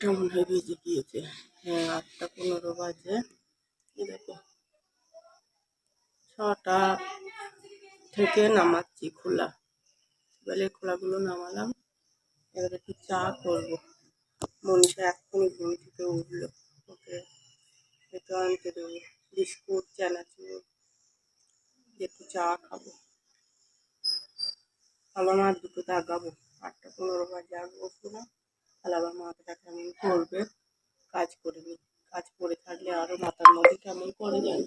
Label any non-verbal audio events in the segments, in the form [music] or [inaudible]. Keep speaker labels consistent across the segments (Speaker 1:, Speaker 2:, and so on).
Speaker 1: আটটা মনে হয় বেজে গিয়েছে হ্যাঁ আটটা পনেরো বাজে। দেখো, ছটা থেকে নামাচ্ছি খোলা। এবারে খোলাগুলো নামালাম, এবার একটু চা করব। মনীষা এক্ষুনি ঘুম থেকে উঠল। ওকে একটু আনতে দেবো, বিস্কুট, চানাচুর, একটু চা খাব। আবার মার দুটো দাগাবো। আটটা পনেরো বাজে আগাবো পুরো। তাহলে আবার মাথাটা কেমন করবে কাজ করে নি। কাজ করে থাকলে আরও মাথার মধ্যে কেমন করে যায়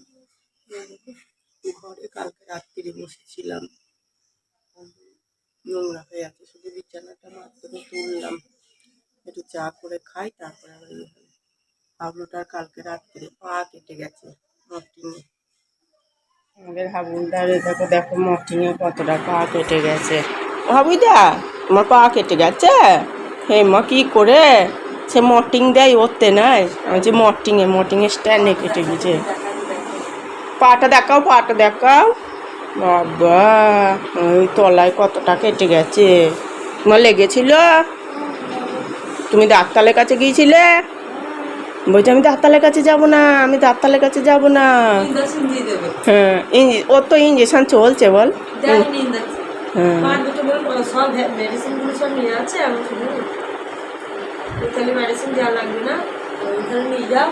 Speaker 1: ঘরে কালকে রাত্রি বসেছিলাম। নোংরা হয়ে আছে শুধু বিছানাটা মাত্র তুললাম। একটু চা করে খাই তারপরে আবার হবে হাবলুটার কালকে রাত্রে পা কেটে গেছে মর্টিংয়ে আমাদের হাবুলদার দেখো দেখো মর্টিংয়ে কতটা পা কেটে গেছে। হাবুইদা আমার পা কেটে গেছে? হে মা কি করে? সে মর্টিং দেয় ওতে নাই। আমি যে মর্টিংয়ে মর্টিংয়ে স্ট্যান্ডে কেটে গেছে পাটা দেখাও পাটা দেখাও। বাবা ওই তলায় কতটা কেটে গেছে। তোমার লেগেছিল? তুমি ডাক্তারের কাছে গিয়েছিলে? বলছি আমি ডাক্তারের কাছে যাব না আমি ডাক্তারের কাছে যাব না। হ্যাঁ ওর তো ইঞ্জেকশন চলছে বল।
Speaker 2: মা দুটো বল সব মেডিসিনগুলো সব নিয়ে আছে আমি শুধু তাহলে মেডিসিন দেওয়া লাগবে না ওইখানে নিয়ে যাও।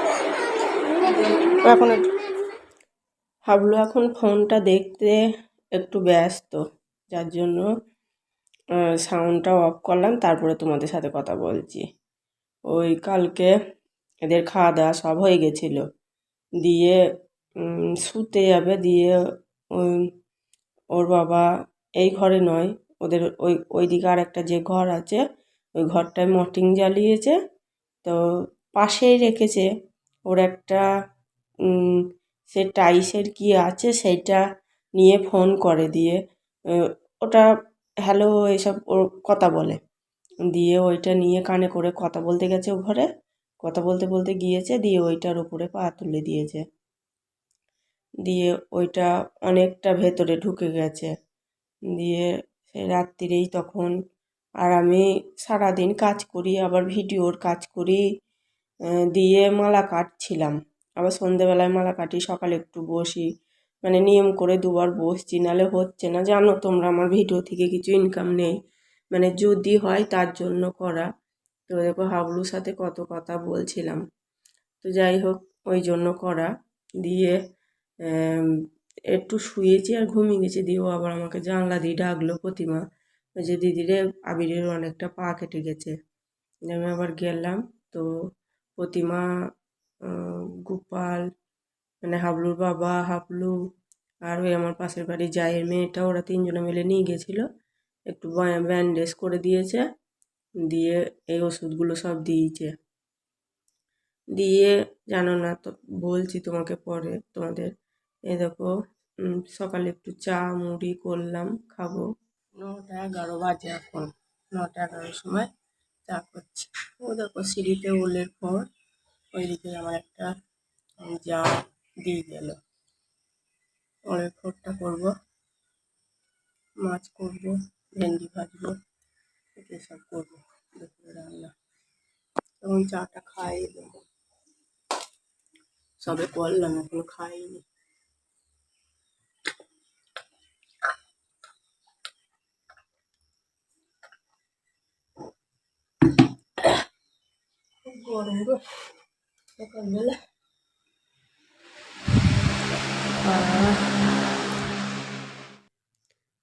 Speaker 1: এখন হাবলু এখন ফোনটা দেখতে একটু ব্যস্ত যার জন্য সাউন্ডটা অফ করলাম তারপরে তোমাদের সাথে কথা বলছি। ওই কালকে এদের খাওয়া দাওয়া সব হয়ে গেছিল। দিয়ে শুতে যাবে দিয়ে ওই ওর বাবা এই ঘরে নয়, ওদের ওই ওই দিকে আর একটা যে ঘর আছে, ওই ঘরটায় মর্টিং জ্বালিয়েছে, তো পাশেই রেখেছে। ওর একটা সে টাইসের কি আছে সেইটা নিয়ে ফোন করে দিয়ে ওটা হ্যালো এসব ওর কথা বলে। দিয়ে ওইটা নিয়ে কানে করে কথা বলতে গেছে ও ঘরে, কথা বলতে বলতে গিয়েছে, দিয়ে ওইটার উপরে পা তুলে দিয়েছে। দিয়ে ওইটা অনেকটা ভেতরে ঢুকে গেছে। দিয়ে রাত্রিরেই তখন আর আমি সারাদিন কাজ করি, আবার ভিডিওর কাজ করি দিয়ে মালা কাটছিলাম। আবার সন্ধেবেলায় মালা কাটি, সকালে একটু বসি। মানে নিয়ম করে দুবার বসছি নাহলে হচ্ছে না। জানো তোমরা, আমার ভিডিও থেকে কিছু ইনকাম নেই। মানে যদি হয় তার জন্য করা। তো দেখো হাবলুর সাথে কত কথা বলছিলাম। তো যাই হোক, ওই জন্য করা। দিয়ে একটু শুয়েছি আর ঘুমিয়ে গেছি। দিয়ে ও আবার আমাকে জানলা দিয়ে ডাকলো প্রতিমা। যে দিদিরে আবিরের অনেকটা পা কেটে গেছে। আমি আবার গেলাম। তো প্রতিমা গোপাল মানে হাবলুর বাবা, হাবলু আর ওই আমার পাশের বাড়ি জায়ের মেয়েটা, ওরা তিনজনে মিলে নিয়ে গেছিল। একটু ব্যান্ডেজ করে দিয়েছে। দিয়ে এই ওষুধগুলো সব দিয়েছে। দিয়ে জানো না, তো বলছি তোমাকে পরে তোমাদের এই দেখো সকালে একটু চা, মুড়ি করলাম, খাব। নটা এগারো বাজে এখন। নটা এগারোর সময় চা করছি। ও দেখো, সিঁড়িতে ওলের পর ওইদিকে আমার একটা যা দিয়ে গেল। ওলের ফোরটা করব। মাছ করব, ভেন্ডি ভাজবো এসব করব। দুপুরে রান্না। তখন চাটা দেবো। সবে করলাম, এখনও খাইনি খুব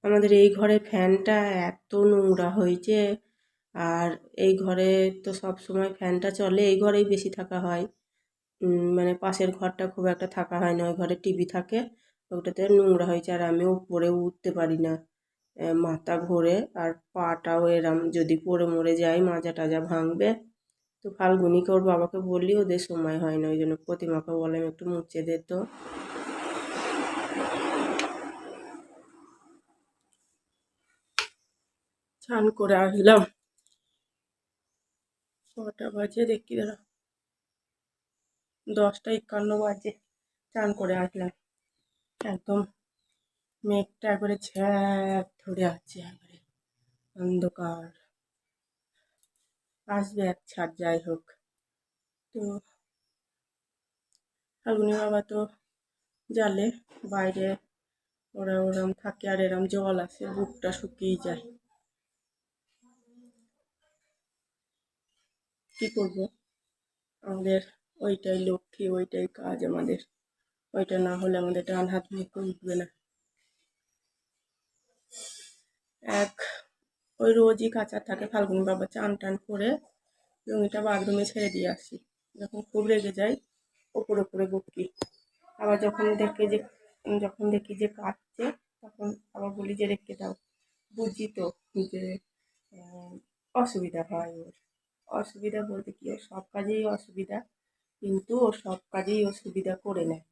Speaker 1: আমাদের এই ঘরে ফ্যানটা এত নোংরা হয়েছে, আর এই ঘরে তো সব সময় ফ্যানটা চলে, এই ঘরেই বেশি থাকা হয়। মানে পাশের ঘরটা খুব একটা থাকা হয় না, ওই ঘরে টিভি থাকে, ওটাতে নোংরা হয়েছে, আর আমি উপরে উঠতে পারি না। মাথা ঘোরে, আর পাটাও এরম, যদি পড়ে মরে যায় মাজা টাজা ভাঙবে তো ফাল্গুনিকে ওর বাবাকে বললি ওদের সময় হয় না, ওই জন্য প্রতিমাকে বললাম একটু মুছে দে তো। স্নান করে আসলাম। ছটা বাজে দেখি দাঁড়া। দশটা একান্ন বাজে, স্নান করে আসলাম। একদম মেঘটা একবারে ছ্যাঁক ধরে আছে, একবারে অন্ধকার। আসবে এক ছাড়, যাই হোক। তো ফাল্গুনি বাবা তো জালে, বাইরে ওরা ওরম থাকে আর এরম জল আসে বুকটা শুকিয়ে যায়। কি করব? আমাদের ওইটাই লক্ষ্মী, ওইটাই কাজ আমাদের। ওইটা না হলে আমাদের ডান হাত মুখ উঠবে না। এক ওই রোজই কাঁচা থাকে, ফাল্গুন বাবা চান টান করে লুঙ্গিটা বাথরুমে ছেড়ে দিয়ে আসি। যখন খুব রেগে যাই, ওপরে ওপরে বকি আবার যখন দেখে যে, যখন দেখি যে কাটছে তখন আবার বলি যে, রেখে দাও। বুঝি তো যে অসুবিধা হয় ওর। অসুবিধা বলতে কি, ওর সব কাজেই অসুবিধা, কিন্তু ও সব কাজেই ও সুবিধা করে নেয়।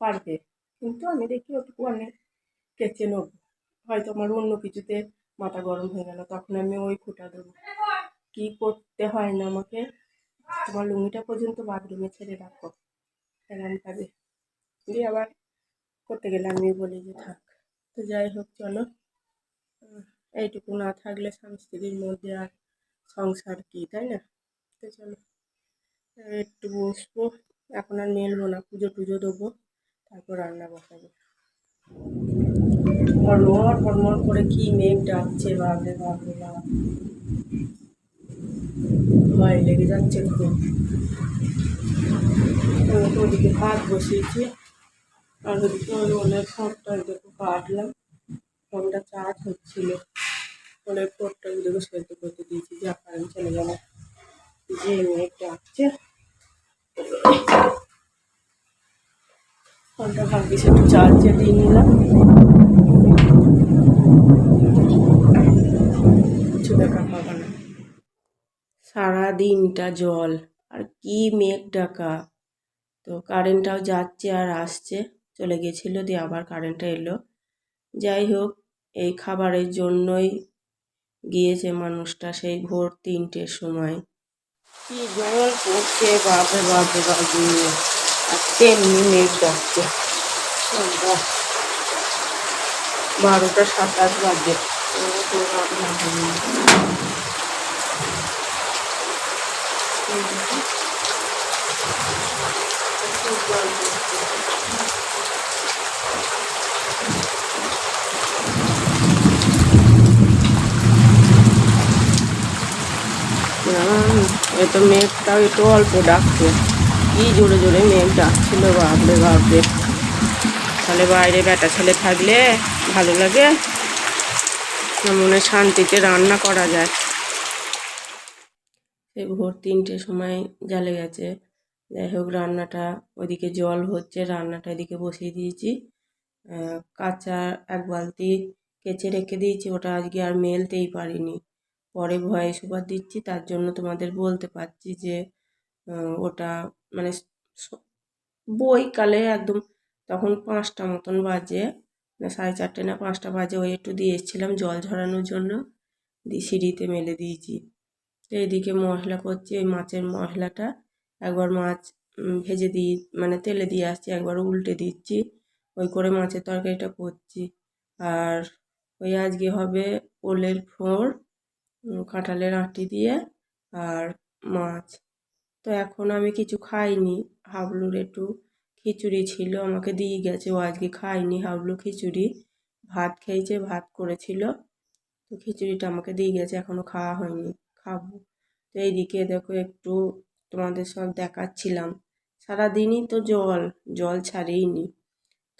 Speaker 1: পারবে। কিন্তু আমি দেখি ওটুকু আমি কেচে নেব। হয়তো আমার অন্য কিছুতে মাথা গরম হয়ে গেল, তখন আমি ওই ফুটা দেবো। কী করতে হয় না আমাকে? তোমার লুঙ্গিটা পর্যন্ত বাথরুমে ছেড়ে রাখো এরকম ভাবে দিয়ে আবার করতে গেলে আমি বলি যে থাক। তো যাই হোক, চলো। এইটুকু না থাকলে স্ত্রীর মধ্যে আর সংসার কি, তাই না? তো চলো, একটু বসবো। এখন আর মেলবো না, পুজো টুজো দেবো, তারপর রান্না বসাবো। কর্মর কর্মর করে কি মেঘ ডাকছে বাপরে বাপরে বাপ ভয় লেগে যাচ্ছে খুব। আমি ওদিকে ভাত বসিয়েছি, আর ওদিকে ওই ওলের ফোনটা দেখো কাটলাম। ফোনটা চার্জ হচ্ছিল। ওলের ফোনটা ওদিকে সেদ্ধ করতে দিয়েছি যা কারেন্ট চলে গেল যে মেঘ ডাকছে। ফোনটা ভাগ্যিস একটু চার্জে দিয়ে নিলাম। কিছু দেখা পাবা না সারা দিনটা জল, আর কি মেঘ ডাকা তো কারেন্টটাও যাচ্ছে আর আসছে, চলে গেছিল দিয়ে আবার কারেন্টটা এলো। যাই হোক, এই খাবারের জন্যই গিয়েছে মানুষটা সেই ভোর তিনটের সময়। কি জল পড়ছে, বাপরে বাপরে বাপরে। আর তেমনি মেঘ ডাকছে। বারোটা সাতাশ বাজে ও তো রান্না হয়নি। প্রচুর জল পড়ছে। হুম, এ তো মেঘটাও একটু অল্প ডাকছে কি জোরে জোরে মেঘ ডাকছিল বাপরে বাপরে তাহলে বাইরে বেটা ছেলে থাকলে ভালো লাগে। মনে শান্তিতে রান্না করা যায়। সে ভোর তিনটের সময় জ্বালে গেছে। যাই হোক, রান্নাটা ওইদিকে জল হচ্ছে, রান্নাটা এদিকে বসিয়ে দিয়েছি। কাঁচা এক বালতি কেচে রেখে দিয়েছি, ওটা আজকে আর মেলতেই পারিনি। পরে ভয়ে সুপার দিচ্ছি, তার জন্য তোমাদের বলতে পারছি যে ওটা মানে বইকালে একদম তখন পাঁচটা মতন বাজে। সাড়ে চারটে না পাঁচটা বাজে ওই একটু দিয়ে এসেছিলাম জল ঝরানোর জন্য। দিয়ে সিঁড়িতে মেলে দিয়েছি। তো এদিকে মশলা করছি, ওই মাছের মশলাটা। একবার মাছ ভেজে দিই মানে তেলে দিয়ে আসছি, একবার উল্টে দিচ্ছি। ওই করে মাছের তরকারিটা করছি। আর ওই আজকে হবে ওলের ফোড় কাঁঠালের আঁটি দিয়ে আর মাছ। তো এখন আমি কিছু খাইনি, হাবলুর একটু খিচুড়ি ছিল, আমাকে দিয়ে গেছে। ও আজকে খাইনি হাবলু খিচুড়ি। ভাত খেয়েছে, ভাত করেছিল। তো খিচুড়িটা আমাকে দিয়ে গেছে এখনও খাওয়া হয়নি, খাব। তো এইদিকে দেখো একটু তোমাদের সব দেখাচ্ছিলাম। সারাদিনই তো জল জল ছাড়েইনি।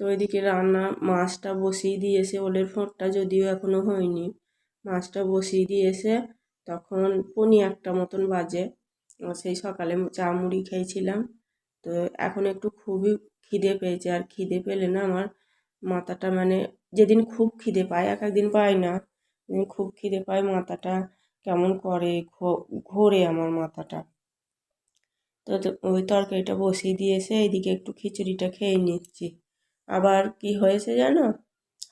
Speaker 1: তো এদিকে রান্না, মাছটা বসিয়ে দিয়েছে, ওলের ফোঁটটা যদিও এখনও হয়নি। মাছটা বসিয়ে দিয়েছে, তখন পনি একটা মতন বাজে। সেই সকালে চা মুড়ি খেয়েছিলাম। তো এখন একটু খুবই খিদে পেয়েছে। আর খিদে পেলে না আমার মাথাটা মানে যেদিন খুব খিদে পায়, এক একদিন পায় না। যেদিন খুব খিদে পায় মাথাটা কেমন করে ঘোরে আমার মাথাটা। তো ওই তরকারিটা বসিয়ে দিয়েছে এইদিকে একটু খিচুড়িটা খেয়ে নিচ্ছি। আবার কি হয়েছে জানো?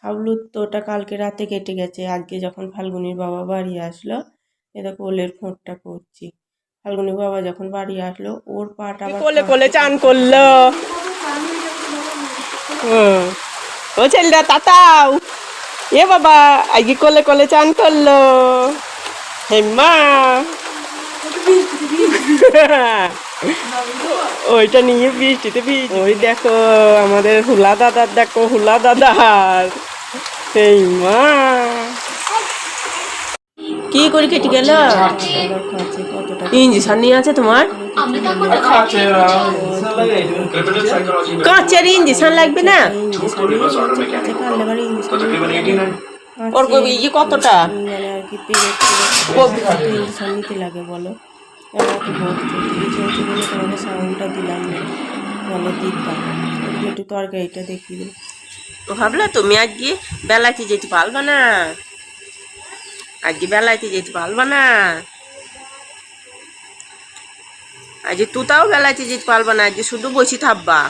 Speaker 1: হাবলুর তো ওটা কালকে রাতে কেটে গেছে। আজকে যখন ফাল্গুনির বাবা বাড়ি আসলো, এ কোলের ফোঁটটা করছি। ফাল্গুনির বাবা যখন বাড়ি আসলো ওর পাটা কোলে কোলে চান করল। হুম। ও ছেলেটা তাতাও। এ বাবা আজকে কোলে কোলে চান করল। হেম্মা [laughs]
Speaker 3: ওইটা নিয়ে বৃষ্টিতে ভিজ ওই দেখো আমাদের হুলা দাদার দেখো হুলা দাদার। সেই মা। কি করে কেটে গেল? ইঞ্জেকশন নিয়ে আছে তোমার? কাঁচের ইঞ্জেকশন লাগবে না? ওর ইয়ে কতটা?
Speaker 1: মানে ইঞ্জেকশন নিতে লাগে বলো তোমাকে সাউন্ডটা দিলাম না বলে দিতাম একটু তরকারিটা দেখিয়ে
Speaker 3: ভাবলা তুমি আজকে বেলাতে যেতে পারবা না? আজকে বেলাইতে যেতে পারবা না। আজকে তুতাও বেলাইতে যেতে পারবা না, আজকে শুধু বসে থাকবা।